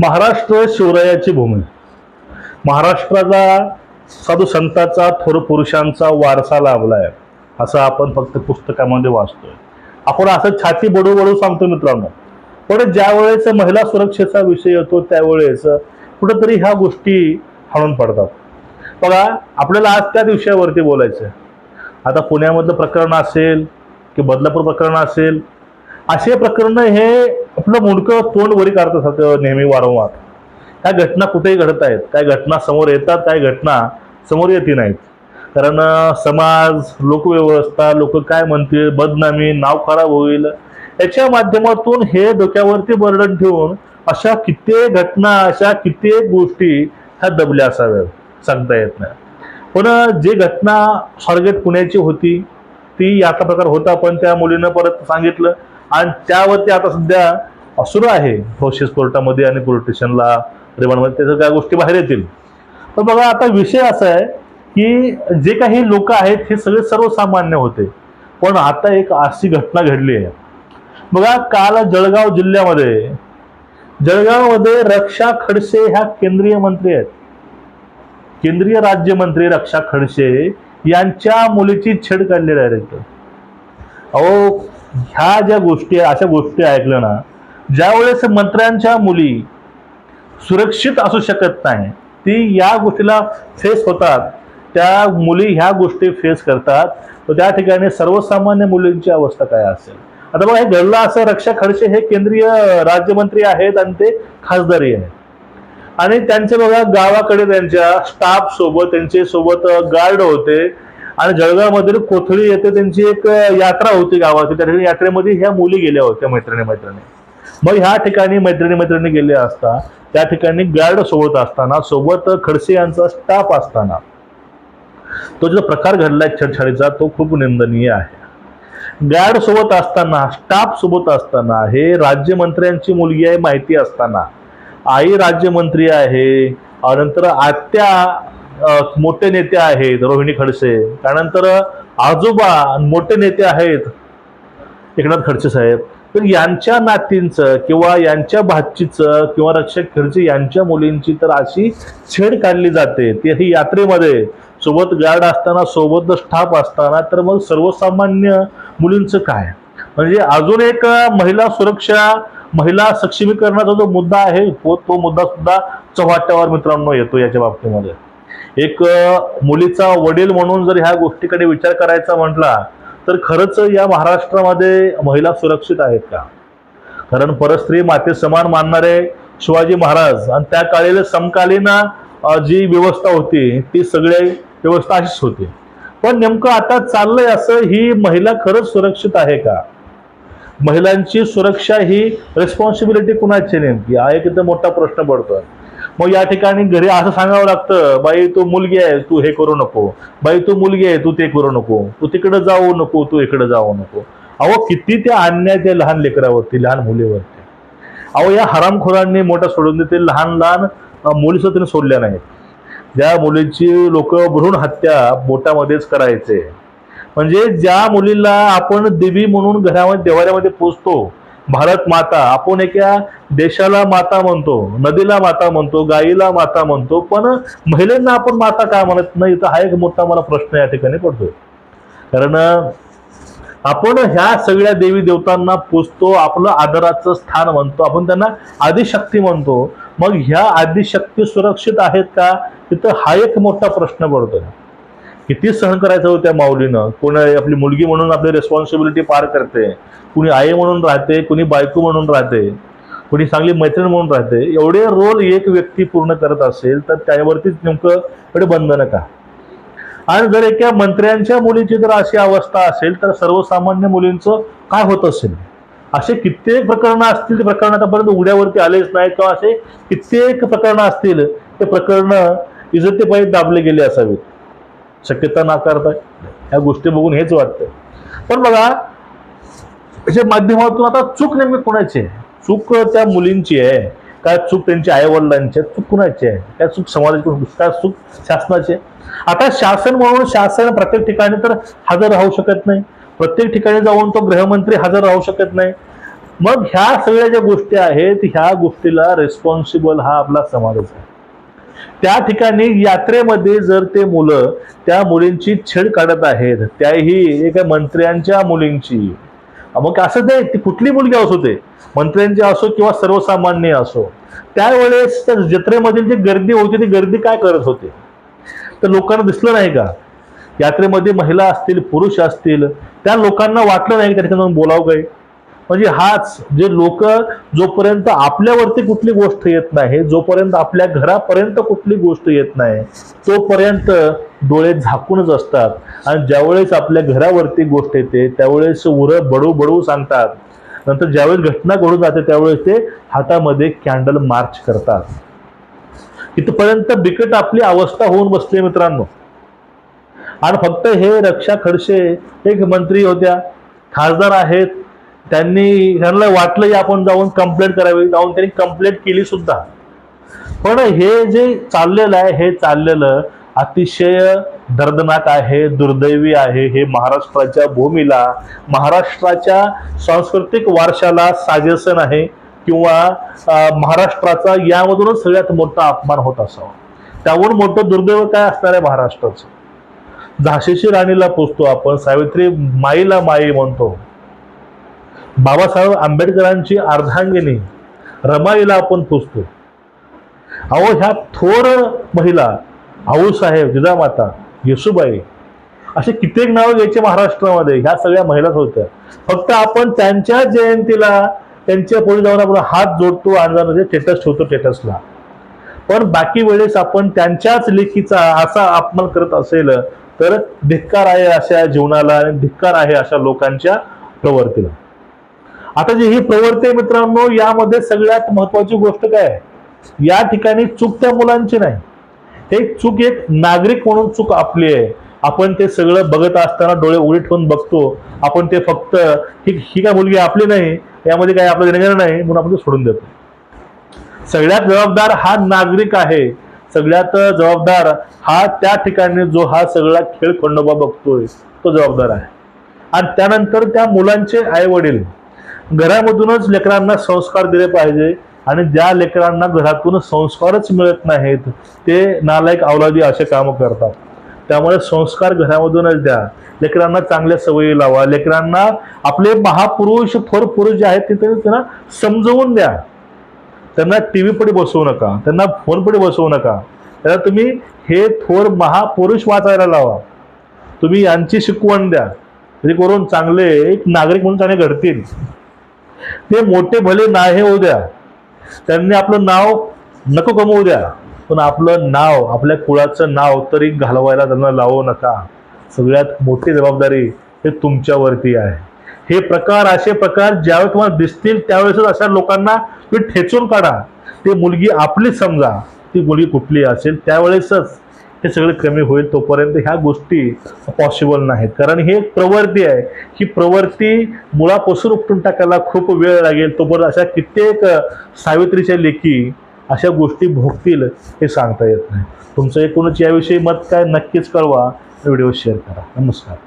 महाराष्ट्र शिवरायाची भूमी. महाराष्ट्राला साधू संतांचा थोर पुरुषांचा वारसा लाभलाय असं आपण फक्त पुस्तकामध्ये वाचतोय. आपण असं छाती बडू बडू सांगतो मित्रांनो. पण ज्या वेळेस महिला सुरक्षेचा विषय येतो त्यावेळेस कुठंतरी ह्या गोष्टी हाणून पडतात. बघा आपल्याला आज त्या विषयावरती बोलायचं आहे. आता पुण्यामधलं प्रकरण असेल की बदलापूर प्रकरण असेल असे प्रकरण हे आपलं मुंडकं तोंड वरी काढत असतं नेहमी वारंवार. त्या घटना कुठेही घडत आहेत. काय घटना समोर येतात काय घटना समोर येते नाहीत. कारण समाज लोकव्यवस्था लोक काय म्हणतील बदनामी नाव खराब होईल याच्या माध्यमातून हे डोक्यावरती बर्डन ठेवून अशा कित्येक घटना अशा कित्येक गोष्टी ह्या दबल्या असाव्यात सांगता येत नाही. पण जे जी घटना स्वारगेट पुण्याची होती ती आता प्रकार होता पण त्या मुलीनं परत सांगितलं आणि त्यावरती आता सध्या सुरू आहे प्रोसेस कोर्टामध्ये आणि पोलीस स्टेशनला रिमांडमध्ये. त्याच्या त्या गोष्टी बाहेर येतील. तर बघा आता विषय असा आहे की जे काही लोक आहेत हे सगळे सर्वसामान्य होते. पण आता एक अशी घटना घडली आहे. बघा काल जळगाव जिल्ह्यामध्ये जळगावमध्ये रक्षा खडसे ह्या केंद्रीय मंत्री आहेत. केंद्रीय राज्यमंत्री रक्षा खडसे यांच्या मुलीची छेड काढली डायरेक्ट अहो ह्या ज्या गोष्टी अशा गोष्टी ऐकल्या ना ज्या वेळेस मंत्र्यांच्या मुली सुरक्षित असू शकत नाही ती या गोष्टीला फेस होतात. त्या मुली ह्या गोष्टी फेस करतात. तर त्या ठिकाणी सर्वसामान्य मुलींची अवस्था काय असेल? आता बघा हे घडलं असं रक्षा खडसे हे केंद्रीय राज्यमंत्री आहेत आणि ते खासदारी आहेत. आणि त्यांचे बघा गावाकडे त्यांच्या स्टाफ सोबत त्यांचे सोबत गार्ड होते. आणि जळगावमधील कोथळी येथे त्यांची एक यात्रा होती गावाची त्या ठिकाणी यात्रेमध्ये ह्या मुली गेल्या होत्या मैत्रिणी मैत्रिणी. मग ह्या ठिकाणी मैत्रिणी मैत्रिणी गेले असता त्या ठिकाणी गार्ड सोबत असताना सोबत खडसे यांचा स्टाफ असताना तो जो प्रकार घडलाय छेडछाडीचा तो खूप निंदनीय आहे. गार्ड सोबत असताना स्टाफ सोबत असताना हे राज्यमंत्र्यांची मुलगी आहे माहिती असताना आई राज्यमंत्री आहे नंतर आत्या मोठे नेते आहेत रोहिणी खडसे. त्यानंतर आजोबा मोठे नेते आहेत एकनाथ खडसे साहेब. तर यांच्या नातींचं किंवा यांच्या भाचीचं किंवा रक्षक खडसे यांच्या मुलींची तर अशी छेड काढली जाते. ती यात्रेमध्ये सोबत गार्ड असताना सोबत स्टाफ असताना तर मग सर्वसामान्य मुलींचं काय? म्हणजे अजून एक महिला सुरक्षा महिला सक्षमीकरणाचा जो मुद्दा आहे तो तो मुद्दा सुद्धा चव्हाट्यावर मित्रांनो येतो याच्या बाबतीमध्ये. एक मुलीचा वडील म्हणून जर ह्या गोष्टीकडे विचार करायचा म्हटला तर खरंच या महाराष्ट्रामध्ये महिला सुरक्षित आहेत का? कारण परस्त्री माते समान मानणारे शिवाजी महाराज आणि त्या काळेला समकालीन जी व्यवस्था होती ती सगळे व्यवस्था अशीच होती. पण नेमकं आता चाललंय असं ही महिला खरंच सुरक्षित आहे का? महिलांची सुरक्षा ही रिस्पॉन्सिबिलिटी कुणाची नेमकी? हा एक इथं मोठा प्रश्न पडतोय. मग या ठिकाणी घरी असं सांगावं लागतं बाई तू मुलगी आहे तू हे करू नको. बाई तू मुलगी आहे तू ते करू नको. तू तिकडे जाऊ नको तू इकडे जाऊ नको. अहो किती ते अन्याय त्या लहान लेकरावरती लहान मुलीवरती. अहो या हरामखोरांनी मोठा सोडून देते लहान लहान मुली त्यांनी सोडल्या नाहीत. ज्या मुलीची लोक भ्रूण हत्या बोटामध्येच करायचे. म्हणजे ज्या मुलीला आपण देवी म्हणून घरामध्ये देवाऱ्यामध्ये पोचतो भारत माता आपण एका देशाला माता म्हणतो नदीला माता म्हणतो गाईला माता म्हणतो पण महिलांना आपण माता का म्हणत नाही? तर हा एक मोठा मला प्रश्न या ठिकाणी पडतोय. कारण आपण ह्या सगळ्या देवी देवतांना पोचतो आपलं आदराचं स्थान म्हणतो आपण त्यांना आदिशक्ती म्हणतो. मग ह्या आदिशक्ती सुरक्षित आहेत का? तिथं हा एक मोठा प्रश्न पडतोय. किती सहन करायचं होतं त्या माऊलीनं? कोण आपली मुलगी म्हणून आपली रिस्पॉन्सिबिलिटी पार करते कुणी आई म्हणून राहते कुणी बायको म्हणून राहते कुणी चांगली मैत्रीण म्हणून राहते एवढे रोल एक व्यक्ती पूर्ण करत असेल तर त्यावरतीच नेमकं एवढे बंधनं का? आणि जर एका मंत्र्यांच्या मुलीची जर अशी अवस्था असेल तर सर्वसामान्य मुलींचं काय होत असेल? असे कित्येक प्रकरणं असतील ते प्रकरण आतापर्यंत उघड्यावरती आलेच नाही किंवा असे कित्येक प्रकरणं असतील ते प्रकरणं इजतेपायी दाबले गेले असावेत. शक्यता नाकारताय. ह्या गोष्टी बघून हेच वाटतंय. पण बघा याच्या माध्यमातून आता चूक नेमकी कोणाची आहे? चूक त्या मुलींची आहे. काय चूक त्यांच्या आईवडिलांची आहे? चूक कुणाची आहे? काय चूक समाजाची काय चूक शासनाची आहे? आता शासन म्हणून शासन प्रत्येक ठिकाणी तर हजर राहू शकत नाही. प्रत्येक ठिकाणी जाऊन तो गृहमंत्री हजर राहू शकत नाही. मग ह्या सगळ्या ज्या गोष्टी आहेत ह्या गोष्टीला रेस्पॉन्सिबल हा आपला समाजच आहे. त्या ठिकाणी यात्रेमध्ये जर ते मुलं त्या मुलींची छेड काढत आहेत त्याही एका मंत्र्यांच्या मुलींची. मग असं नाही ती कुठली मुलगी असो ते मंत्र्यांची असो किंवा सर्वसामान्य असो त्यावेळेस त्या जत्रेमधील जी गर्दी होती ती गर्दी काय करत होते? तर लोकांना दिसलं नाही का? यात्रेमध्ये महिला असतील पुरुष असतील त्या लोकांना वाटलं नाही त्या ठिकाणी बोलावं काही? म्हणजे हाच जे लोक जोपर्यंत आपल्यावरती कुठली गोष्ट येत नाही जोपर्यंत आपल्या घरापर्यंत कुठली गोष्ट येत नाही तोपर्यंत डोळे झाकूनच असतात. आणि ज्यावेळेस आपल्या घरावरती गोष्ट येते त्यावेळेस उर बडू बडू सांगतात. नंतर ज्यावेळेस घटना घडून जाते त्यावेळेस ते हातामध्ये कॅन्डल मार्च करतात. इथपर्यंत बिकट आपली अवस्था होऊन बसली मित्रांनो. आणि फक्त हे रक्षा खडसे एक मंत्री होत्या. खासदार आहेत त्यांनी त्यांना वाटलं की आपण जाऊन कंप्लेंट करावी जाऊन त्यांनी कंप्लेंट केली सुद्धा. पण हे जे चाललेलं आहे हे चाललेलं अतिशय दर्दनाक आहे दुर्दैवी आहे. हे महाराष्ट्राच्या भूमीला महाराष्ट्राच्या सांस्कृतिक वारशाला साजेसन आहे किंवा महाराष्ट्राचा यामधूनच सगळ्यात मोठा अपमान होत असावा. त्यावर मोठं दुर्दैव काय असणार आहे महाराष्ट्राचं? झाशीची राणीला पोचतो आपण सावित्री माईला माई म्हणतो. बाबासाहेब आंबेडकरांची अर्धांगिनी. रमाईला आपण पुजतो. अहो ह्या थोर महिला आऊसाहेब जिजामाता येसुबाई असे कित्येक नावं घ्यायचे महाराष्ट्रामध्ये ह्या सगळ्या महिलाच होत्या. फक्त आपण त्यांच्या जयंतीला त्यांच्या पुढे जाऊन आपण हात जोडतो आणि टेटस ठेवतो टेटसला पण बाकी वेळेस आपण त्यांच्याच लेखीचा असा अपमान करत असेल तर धिक्कार आहे अशा जीवनाला आणि धिक्कार आहे अशा लोकांच्या प्रवृत्तीला. आता जी ही प्रवृत्ती आहे मित्रांनो यामध्ये सगळ्यात महत्वाची गोष्ट काय आहे? या ठिकाणी चूक त्या मुलांची नाही. हे चूक एक नागरिक म्हणून चूक आपली आहे. आपण ते सगळं बघत असताना डोळे उघडे ठेवून बघतो. आपण ते फक्त ही ही काय मुलगी आपली नाही यामध्ये काही आपलं देणं नाही म्हणून आपण ते सोडून देतो. सगळ्यात जबाबदार हा नागरिक आहे. सगळ्यात जबाबदार हा त्या ठिकाणी जो हा सगळा खेळ खंडोबा बघतोय तो जबाबदार आहे. आणि त्यानंतर त्या मुलांचे आई वडील घरामधूनच लेकरांना संस्कार दिले पाहिजे आणि ज्या लेकरांना घरातून संस्कारच मिळत नाहीत ते नालायक अवलादी असे कामं करतात. त्यामुळे संस्कार घरामधूनच द्या. लेकरांना चांगल्या सवयी लावा. लेकरांना आपले महापुरुष थोर पुरुष जे आहेत ते त्यांना समजवून द्या. त्यांना टी व्ही बसवू नका. त्यांना फोनपुढे बसवू नका. त्याला तुम्ही हे थोर महापुरुष वाचायला लावा. तुम्ही यांची शिकवण द्या. जेणेकरून चांगले एक नागरिक म्हणून चांगले घडतील. ते मोठे भले नाही होऊ द्या. त्यांनी आपलं नाव नको कमवू द्या. पण आपलं नाव आपल्या कुळाचं नाव तरी घालवायला त्यांना लावू नका. सगळ्यात मोठी जबाबदारी हे तुमच्यावरती आहे. हे प्रकार असे प्रकार ज्यावेळेस तुम्हाला दिसतील त्यावेळेसच अशा लोकांना तुम्ही ठेचून काढा. ती मुलगी आपलीच समजा. ती मुलगी कुठली असेल त्यावेळेसच हे सगळं कमी होईल तोपर्यंत ह्या गोष्टी पॉसिबल नाहीत. कारण ही एक प्रवृत्ती आहे. ही प्रवृत्ती मुळापासून उपटून टाकायला खूप वेळ लागेल. तोपर्यंत अशा कित्येक सावित्रीच्या लेखी अशा गोष्टी भोगतील हे सांगता येत नाही. तुमचं एकूणच याविषयी मत काय नक्कीच कळवा. व्हिडिओ शेअर करा. नमस्कार.